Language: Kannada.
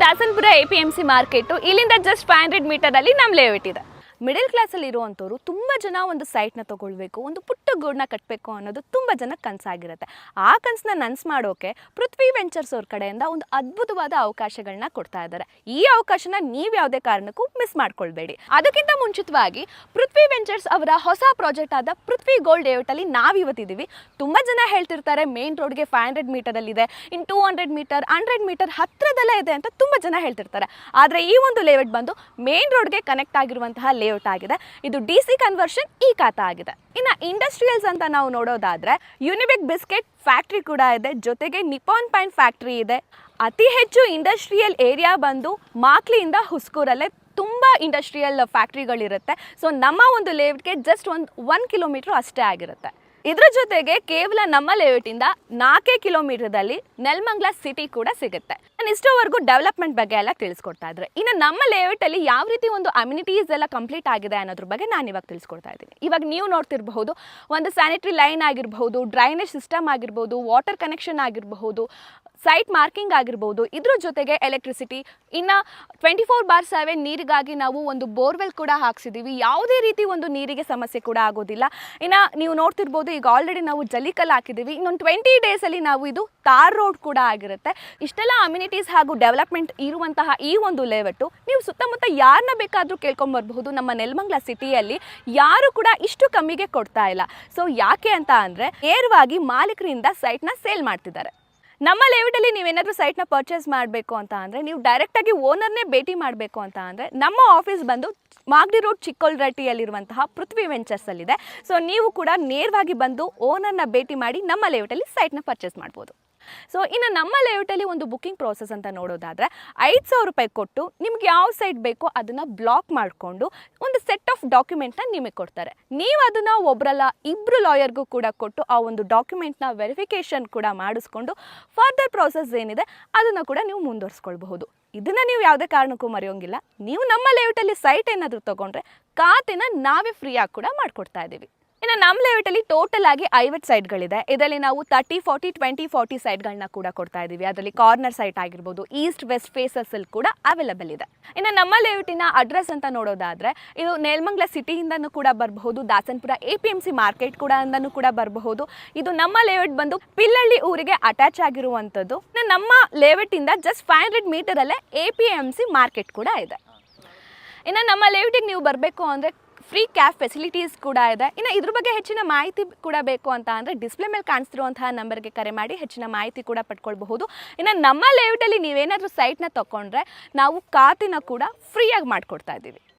Dasanapura A P M C market. ಇಲ್ಲಿಂದ ಜಸ್ಟ್ ಫೈವ್ ಹಂಡ್ರೆಡ್ ಮೀಟರಲ್ಲಿ ನಮ್ಮ ಲೇಔಟ್ ಇದೆ. ಮಿಡಲ್ ಕ್ಲಾಸಲ್ಲಿ ಇರುವಂಥವ್ರು ತುಂಬ ಜನ ಒಂದು ಸೈಟ್ನ ತೊಗೊಳ್ಬೇಕು, ಒಂದು ಪುಟ್ಟ ಗೂಡನ್ನ ಕಟ್ಟಬೇಕು ಅನ್ನೋದು ತುಂಬ ಜನ ಕನಸಾಗಿರುತ್ತೆ. ಆ ಕನಸನ್ನ ನನ್ಸ್ ಮಾಡೋಕೆ ಪೃಥ್ವಿ ವೆಂಚರ್ಸ್ ಅವ್ರ ಕಡೆಯಿಂದ ಒಂದು ಅದ್ಭುತವಾದ ಅವಕಾಶಗಳನ್ನ ಕೊಡ್ತಾ ಇದ್ದಾರೆ. ಈ ಅವಕಾಶನ ನೀವು ಯಾವುದೇ ಕಾರಣಕ್ಕೂ ಮಿಸ್ ಮಾಡ್ಕೊಳ್ಬೇಡಿ. ಅದಕ್ಕಿಂತ ಮುಂಚಿತವಾಗಿ ಪೃಥ್ವಿ ವೆಂಚರ್ಸ್ ಅವರ ಹೊಸ ಪ್ರಾಜೆಕ್ಟ್ ಆದ ಪೃಥ್ವಿ ಗೋಲ್ಡ್ ಏಔಟಲ್ಲಿ ನಾವು ಇವತ್ತಿದ್ದೀವಿ ತುಂಬ ಜನ ಹೇಳ್ತಿರ್ತಾರೆ, ಮೇನ್ ರೋಡ್ಗೆ five hundred ಮೀಟರಲ್ಲಿದೆ in two hundred metre hundred metre ಹತ್ತಿರದಲ್ಲೇ ಇದೆ ಅಂತ ತುಂಬ ಜನ ಹೇಳ್ತಿರ್ತಾರೆ. ಆದರೆ ಈ ಒಂದು ಲೇಔಟ್ ಬಂದು ಮೇನ್ ರೋಡ್ಗೆ ಕನೆಕ್ಟ್ ಆಗಿರುವಂತಹ ಲೇಔಟ್ ಆಗಿದೆ. ಇದು ಡಿ ಸಿ ಕನ್ವರ್ಷನ್ ಈ ಖಾತ ಆಗಿದೆ. ಇನ್ನು ಇಂಡಸ್ಟ್ರಿಯಲ್ಸ್ ಅಂತ ನಾವು ನೋಡೋದಾದ್ರೆ ಯುನಿಬಿಕ್ ಬಿಸ್ಕೆಟ್ ಫ್ಯಾಕ್ಟ್ರಿ ಕೂಡ ಇದೆ. ಜೊತೆಗೆ ನಿಪಾನ್ ಪೈಂಟ್ ಫ್ಯಾಕ್ಟ್ರಿ ಇದೆ. ಅತಿ ಹೆಚ್ಚು ಇಂಡಸ್ಟ್ರಿಯಲ್ ಏರಿಯಾ ಬಂದು ಮಾಕ್ಲಿಯಿಂದ ಹುಸ್ಕೂರಲ್ಲೇ ತುಂಬ ಇಂಡಸ್ಟ್ರಿಯಲ್ ಫ್ಯಾಕ್ಟ್ರಿಗಳಿರುತ್ತೆ ಸೊ ನಮ್ಮ ಒಂದು ಲೇಔಟ್ಗೆ ಜಸ್ಟ್ ಒಂದು ಒನ್ ಕಿಲೋಮೀಟ್ರ್ ಅಷ್ಟೇ ಆಗಿರುತ್ತೆ. ಇದ್ರ ಜೊತೆಗೆ ಕೇವಲ ನಮ್ಮ ಲೇಔಟಿಂದ ನಾಲ್ಕೇ ಕಿಲೋಮೀಟರ್ದಲ್ಲಿ ನೆಲಮಂಗ್ಲ ಸಿಟಿ ಕೂಡ ಸಿಗುತ್ತೆ. ನಾನು ಇಷ್ಟೋವರೆಗೂ ಡೆವಲಪ್ಮೆಂಟ್ ಬಗ್ಗೆ ಎಲ್ಲ ತಿಳಿಸ್ಕೊಡ್ತಾ ಇದ್ರೆ. ಇನ್ನು ನಮ್ಮ ಲೇಔಟಲ್ಲಿ ಯಾವ ರೀತಿ ಒಂದು ಅಮ್ಯುನಿಟೀಸ್ ಎಲ್ಲ ಕಂಪ್ಲೀಟ್ ಆಗಿದೆ ಅನ್ನೋದ್ರ ಬಗ್ಗೆ ನಾನು ಇವಾಗ ತಿಳಿಸ್ಕೊಡ್ತಾ ಇದ್ದೀನಿ. ಇವಾಗ ನೀವು ನೋಡ್ತಿರಬಹುದು, ಒಂದು ಸ್ಯಾನಿಟರಿ ಲೈನ್ ಆಗಿರಬಹುದು, ಡ್ರೈನೇಜ್ ಸಿಸ್ಟಮ್ ಆಗಿರ್ಬೋದು ವಾಟರ್ ಕನೆಕ್ಷನ್ ಆಗಿರಬಹುದು, ಸೈಟ್ ಮಾರ್ಕಿಂಗ್ ಆಗಿರ್ಬೋದು ಇದ್ರ ಜೊತೆಗೆ ಎಲೆಕ್ಟ್ರಿಸಿಟಿ, ಇನ್ನು ಟ್ವೆಂಟಿ ಫೋರ್ ಬಾರ್ ಸೆವೆನ್ ನೀರಿಗಾಗಿ ನಾವು ಒಂದು ಬೋರ್ವೆಲ್ ಕೂಡ ಹಾಕ್ಸಿದ್ದೀವಿ ಯಾವುದೇ ರೀತಿ ಒಂದು ನೀರಿಗೆ ಸಮಸ್ಯೆ ಕೂಡ ಆಗೋದಿಲ್ಲ. ಇನ್ನು ನೀವು ನೋಡ್ತಿರ್ಬೋದು ಈಗ ಆಲ್ರೆಡಿ ನಾವು ಜಲಿಕಲ್ ಹಾಕಿದ್ದೀವಿ. ಇನ್ನೊಂದು ಟ್ವೆಂಟಿ ಡೇಸಲ್ಲಿ ನಾವು ಇದು ತಾರ್ ರೋಡ್ ಕೂಡ ಆಗಿರುತ್ತೆ. ಇಷ್ಟೆಲ್ಲ ಅಮ್ಯುನಿಟೀಸ್ ಹಾಗೂ ಡೆವಲಪ್ಮೆಂಟ್ ಇರುವಂತಹ ಈ ಒಂದು ಲೇಔಟು, ನೀವು ಸುತ್ತಮುತ್ತ ಯಾರನ್ನ ಬೇಕಾದರೂ ಕೇಳ್ಕೊಂಬರ್ಬಹುದು. ನಮ್ಮ ನೆಲಮಂಗ್ಲ ಸಿಟಿಯಲ್ಲಿ ಯಾರು ಕೂಡ ಇಷ್ಟು ಕಮ್ಮಿಗೆ ಕೊಡ್ತಾ ಇಲ್ಲ. ಸೊ ಯಾಕೆ ಅಂತ ಅಂದರೆ, ನೇರವಾಗಿ ಮಾಲೀಕರಿಂದ ಸೈಟ್ನ ಸೇಲ್ ಮಾಡ್ತಿದ್ದಾರೆ. ನಮ್ಮ ಲೇಔಟಲ್ಲಿ ನೀವೇನಾದರೂ ಸೈಟ್ನ ಪರ್ಚೇಸ್ ಮಾಡಬೇಕು ಅಂತ ಅಂದರೆ, ನೀವು ಡೈರೆಕ್ಟಾಗಿ ಓನರ್ನೇ ಭೇಟಿ ಮಾಡಬೇಕು ಅಂತ ಅಂದರೆ, ನಮ್ಮ ಆಫೀಸ್ ಬಂದು ಮಾಗಡಿ ರೋಡ್ ಚಿಕ್ಕೋಲ್ರಟ್ಟಿಯಲ್ಲಿರುವಂತಹ ಪೃಥ್ವಿ ವೆಂಚರ್ಸಲ್ಲಿದೆ ಸೊ ನೀವು ಕೂಡ ನೇರವಾಗಿ ಬಂದು ಓನರ್ನ ಭೇಟಿ ಮಾಡಿ ನಮ್ಮ ಲೇಔಟಲ್ಲಿ ಸೈಟ್ನ ಪರ್ಚೇಸ್ ಮಾಡ್ಬೋದು. ಸೊ ಇನ್ನು ನಮ್ಮ ಲೇಔಟಲ್ಲಿ ಒಂದು ಬುಕಿಂಗ್ ಪ್ರೋಸೆಸ್ ಅಂತ ನೋಡೋದಾದರೆ ಐದು ಸಾವಿರ ರೂಪಾಯಿ ಕೊಟ್ಟು ನಿಮ್ಗೆ ಯಾವ ಸೈಟ್ ಬೇಕೋ ಅದನ್ನು ಬ್ಲಾಕ್ ಮಾಡಿಕೊಂಡು ಒಂದು ಸೆಟ್ ಆಫ್ ಡಾಕ್ಯುಮೆಂಟ್ನ ನಿಮಗೆ ಕೊಡ್ತಾರೆ. ನೀವು ಅದನ್ನು ಒಬ್ಬರಲ್ಲ ಇಬ್ಬರು ಲಾಯರ್ಗೂ ಕೂಡ ಕೊಟ್ಟು ಆ ಒಂದು ಡಾಕ್ಯುಮೆಂಟ್ನ ವೆರಿಫಿಕೇಷನ್ ಕೂಡ ಮಾಡಿಸ್ಕೊಂಡು ಫರ್ದರ್ ಪ್ರೋಸೆಸ್ ಏನಿದೆ ಅದನ್ನು ಕೂಡ ನೀವು ಮುಂದುವರಿಸ್ಕೊಳ್ಬಹುದು. ಇದನ್ನು ನೀವು ಯಾವುದೇ ಕಾರಣಕ್ಕೂ ಮರೆಯೋಂಗಿಲ್ಲ. ನೀವು ನಮ್ಮ ಲೇಔಟಲ್ಲಿ ಸೈಟ್ ಏನಾದರೂ ತೊಗೊಂಡ್ರೆ ಖಾತೆನ ನಾವೇ ಫ್ರೀಯಾಗಿ ಕೂಡ ಮಾಡಿಕೊಡ್ತಾ ಇದ್ದೀವಿ. ಇನ್ನು ನಮ್ಮ ಲೇಔಟಲ್ಲಿ ಟೋಟಲ್ ಆಗಿ ಐವತ್ತು ಸೈಟ್ಗಳಿದೆ ಇದರಲ್ಲಿ ನಾವು ತರ್ಟಿ ಫಾರ್ಟಿ ಟ್ವೆಂಟಿ ಫಾರ್ಟಿ ಸೈಟ್ಗಳನ್ನ ಕೂಡ ಕೊಡ್ತಾ ಇದ್ದೀವಿ. ಅದರಲ್ಲಿ ಕಾರ್ನರ್ ಸೈಟ್ ಆಗಿರ್ಬೋದು ಈಸ್ಟ್ ವೆಸ್ಟ್ ಫೇಸಸ್ಸಲ್ಲಿ ಕೂಡ ಅವೈಲಬಲ್ ಇದೆ. ಇನ್ನು ನಮ್ಮ ಲೇಔಟಿನ ಅಡ್ರೆಸ್ ಅಂತ ನೋಡೋದಾದರೆ, ಇದು ನೇಲ್ಮಂಗ್ಲ ಸಿಟಿಯಿಂದನೂ ಕೂಡ ಬರಬಹುದು Dasanapura A P M C market ಕೂಡ ಅಂದನು ಕೂಡ ಬರಬಹುದು. ಇದು ನಮ್ಮ ಲೇಔಟ್ ಬಂದು ಪಿಲ್ಲಳ್ಳಿ ಊರಿಗೆ ಅಟ್ಯಾಚ್ ಆಗಿರುವಂಥದ್ದು. ಇನ್ನು ನಮ್ಮ ಲೇಔಟಿಂದ just five hundred ಮೀಟರಲ್ಲೇ A P M C market ಕೂಡ ಇದೆ. ಇನ್ನು ನಮ್ಮ ಲೇಔಟಿಗೆ ನೀವು ಬರಬೇಕು ಅಂದರೆ ಫ್ರೀ ಕ್ಯಾಬ್ ಫೆಸಿಲಿಟೀಸ್ ಕೂಡ ಇದೆ. ಇನ್ನು ಇದ್ರ ಬಗ್ಗೆ ಹೆಚ್ಚಿನ ಮಾಹಿತಿ ಕೂಡ ಬೇಕು ಅಂತ ಅಂದರೆ ಡಿಸ್ಪ್ಲೇ ಮೇಲೆ ಕಾಣಿಸ್ತಿರುವಂತಹ ನಂಬರ್ಗೆ ಕರೆ ಮಾಡಿ ಹೆಚ್ಚಿನ ಮಾಹಿತಿ ಕೂಡ ಪಡ್ಕೊಳ್ಬಹುದು. ಇನ್ನು ನಮ್ಮ ಲೇಔಟಲ್ಲಿ ನೀವೇನಾದರೂ ಸೈಟ್ನ ತಗೊಂಡ್ರೆ ನಾವು ಖಾತೆನ ಕೂಡ ಫ್ರೀಯಾಗಿ ಮಾಡಿಕೊಡ್ತಾ ಇದ್ದೀವಿ.